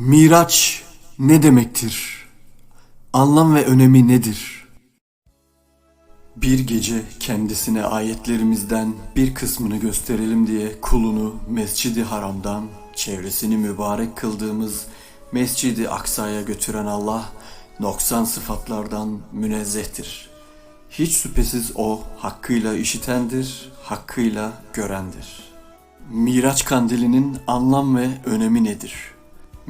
Miraç ne demektir? Anlam ve önemi nedir? Bir gece kendisine ayetlerimizden bir kısmını gösterelim diye kulunu Mescidi Haram'dan çevresini mübarek kıldığımız Mescidi Aksa'ya götüren Allah noksan sıfatlardan münezzehtir. Hiç şüphesiz o hakkıyla işitendir, hakkıyla görendir. Miraç kandilinin anlam ve önemi nedir?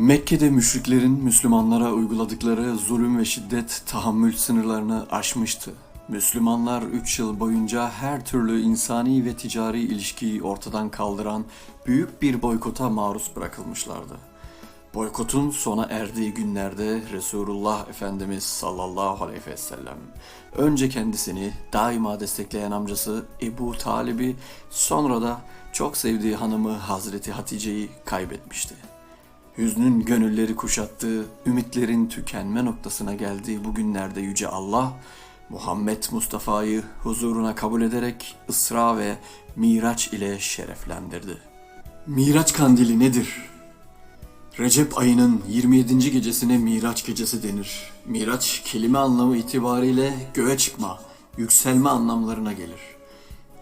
Mekke'de müşriklerin Müslümanlara uyguladıkları zulüm ve şiddet tahammül sınırlarını aşmıştı. Müslümanlar 3 yıl boyunca her türlü insani ve ticari ilişkiyi ortadan kaldıran büyük bir boykota maruz bırakılmışlardı. Boykotun sona erdiği günlerde Resulullah Efendimiz sallallahu aleyhi ve sellem önce kendisini daima destekleyen amcası Ebu Talib'i sonra da çok sevdiği hanımı Hazreti Hatice'yi kaybetmişti. Hüznün gönülleri kuşattığı, ümitlerin tükenme noktasına geldiği bu günlerde Yüce Allah, Muhammed Mustafa'yı huzuruna kabul ederek Isra ve Miraç ile şereflendirdi. Miraç kandili nedir? Recep ayının 27. gecesine Miraç gecesi denir. Miraç kelime anlamı itibariyle göğe çıkma, yükselme anlamlarına gelir.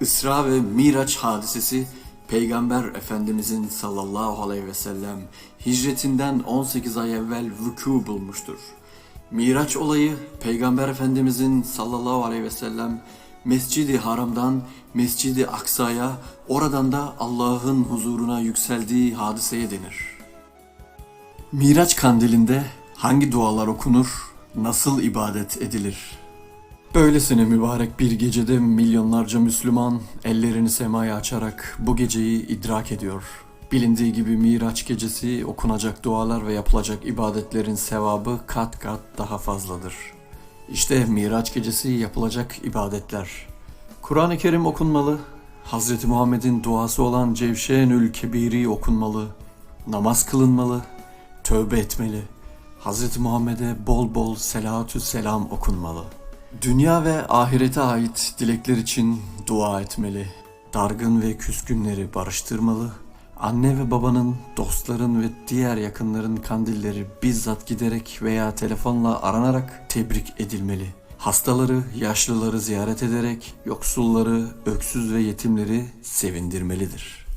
Isra ve Miraç hadisesi Peygamber Efendimizin sallallahu aleyhi ve sellem hicretinden 18 ay evvel vuku bulmuştur. Miraç olayı Peygamber Efendimizin sallallahu aleyhi ve sellem Mescidi Haram'dan Mescidi Aksa'ya oradan da Allah'ın huzuruna yükseldiği hadiseye denir. Miraç kandilinde hangi dualar okunur, nasıl ibadet edilir? Böylesine mübarek bir gecede milyonlarca Müslüman ellerini semaya açarak bu geceyi idrak ediyor. Bilindiği gibi Miraç gecesi okunacak dualar ve yapılacak ibadetlerin sevabı kat kat daha fazladır. İşte Miraç gecesi yapılacak ibadetler. Kur'an-ı Kerim okunmalı, Hz. Muhammed'in duası olan Cevşenül Kebiri okunmalı, namaz kılınmalı, tövbe etmeli, Hz. Muhammed'e bol bol selatü selam okunmalı. Dünya ve ahirete ait dilekler için dua etmeli. Dargın ve küskünleri barıştırmalı. Anne ve babanın, dostların ve diğer yakınların kandilleri bizzat giderek veya telefonla aranarak tebrik edilmeli. Hastaları, yaşlıları ziyaret ederek yoksulları, öksüz ve yetimleri sevindirmelidir.